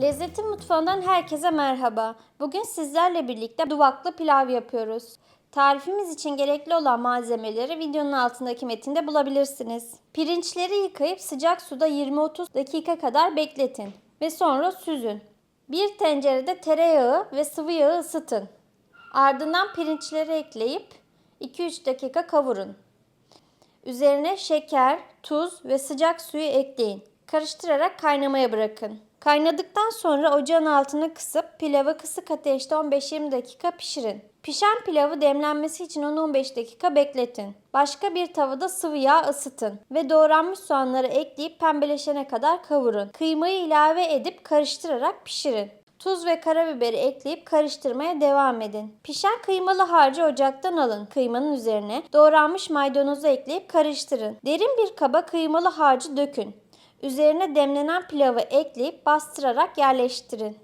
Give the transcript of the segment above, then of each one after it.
Şefetin mutfağından herkese merhaba. Bugün sizlerle birlikte duvaklı pilav yapıyoruz. Tarifimiz için gerekli olan malzemeleri videonun altındaki metinde bulabilirsiniz. Pirinçleri yıkayıp sıcak suda 20-30 dakika kadar bekletin ve sonra süzün. Bir tencerede tereyağı ve sıvı yağı ısıtın. Ardından pirinçleri ekleyip 2-3 dakika kavurun. Üzerine şeker, tuz ve sıcak suyu ekleyin. Karıştırarak kaynamaya bırakın. Kaynadıktan sonra ocağın altını kısıp pilavı kısık ateşte 15-20 dakika pişirin. Pişen pilavı demlenmesi için 10-15 dakika bekletin. Başka bir tavada sıvı yağ ısıtın ve doğranmış soğanları ekleyip pembeleşene kadar kavurun. Kıymayı ilave edip karıştırarak pişirin. Tuz ve karabiberi ekleyip karıştırmaya devam edin. Pişen kıymalı harcı ocaktan alın. Kıymanın üzerine doğranmış maydanozu ekleyip karıştırın. Derin bir kaba kıymalı harcı dökün. Üzerine demlenen pilavı ekleyip bastırarak yerleştirin.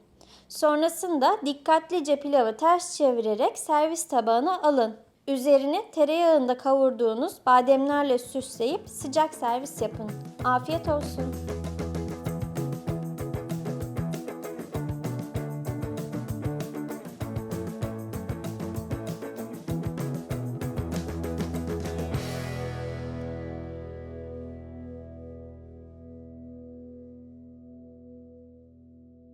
Sonrasında dikkatlice pilavı ters çevirerek servis tabağına alın. Üzerini tereyağında kavurduğunuz bademlerle süsleyip sıcak servis yapın. Afiyet olsun.